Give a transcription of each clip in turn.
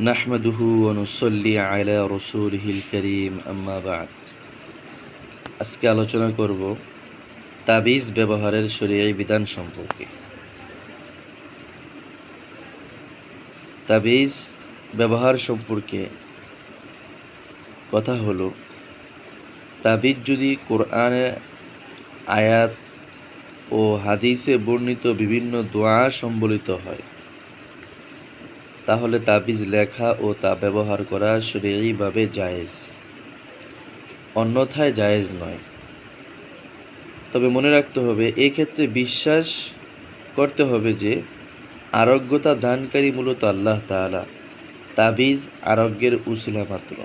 نحمده ونصلي على رسوله الكريم أما بعد আজকে আলোচনা করব তাবিজ ব্যবহারের শরীয়ী বিধান সম্পর্কে তাবিজ ব্যবহার সম্পর্কে কথা হলো তাবিজ যদি কোরআনে আয়াত ও হাদিসে বর্ণিত বিভিন্ন দোয়া সম্বলিত হয় তাহলে তাবিজ লেখা ও তা ব্যবহার করা শরীরভাবে জায়েজ। অন্যথায় জায়েজ নয়। তবে মনে রাখতে হবে, এক্ষেত্রে বিশ্বাস করতে হবে যে, আরোগ্যতা দানকারী মূলত আল্লাহ তাআলা। তাবিজ আরোগ্যের উসিলা মাত্র।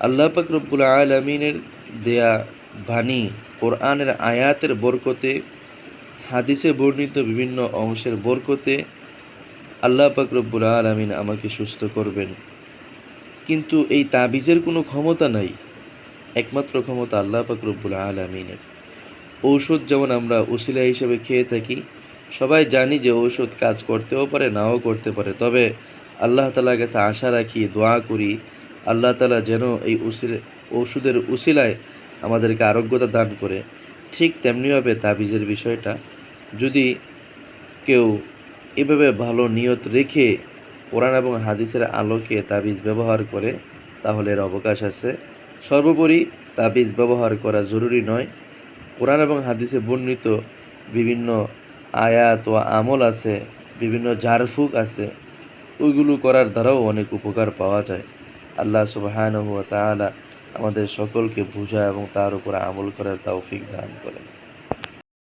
আল্লাহ পাক রব্বুল আলমিনের দেয়া বাণী, কোরআনের আয়াতের বরকতে, হাদিসে বর্ণিত বিভিন্ন অংশের বরকতে আল্লাহ পাক রব্বুল আলমিন আমাকে সুস্থ করবেন। কিন্তু এই তাবিজের কোনো ক্ষমতা নাই। একমাত্র ক্ষমতা আল্লাহ পাক রব্বুল আলমিনের। ঔষধ যেমন আমরা উসিলা হিসেবে খেয়ে থাকি, সবাই জানি যে ঔষধ কাজ করতেও পারে, নাও করতে পারে। তবে আল্লাহ তালার কাছে আশা রাখি, দোয়া করি, আল্লাহ তালা যেন এই উসিলে ওষুধের উসিলায় আমাদেরকে আরোগ্যতা দান করে। ঠিক তেমনিভাবে তাবিজের বিষয়টা যদি কেউ এভাবে ভালো নিয়ত রেখে কোরআন এবং হাদিসের আলোকে তাবিজ ব্যবহার করে, তাহলে এর অবকাশ আছে। সর্বোপরি, তাবিজ ব্যবহার করা জরুরি নয়। কোরআন এবং হাদিসে বর্ণিত বিভিন্ন আয়াত ও আমল আছে, বিভিন্ন ঝাড়ফুক আছে। ওইগুলো করার দ্বারাও অনেক উপকার পাওয়া যায়। আল্লাহ সুবাহান হুয়া তাআলা আমাদের সকলকে বুঝা এবং তার উপর আমল করার তৌফিক দান করেন।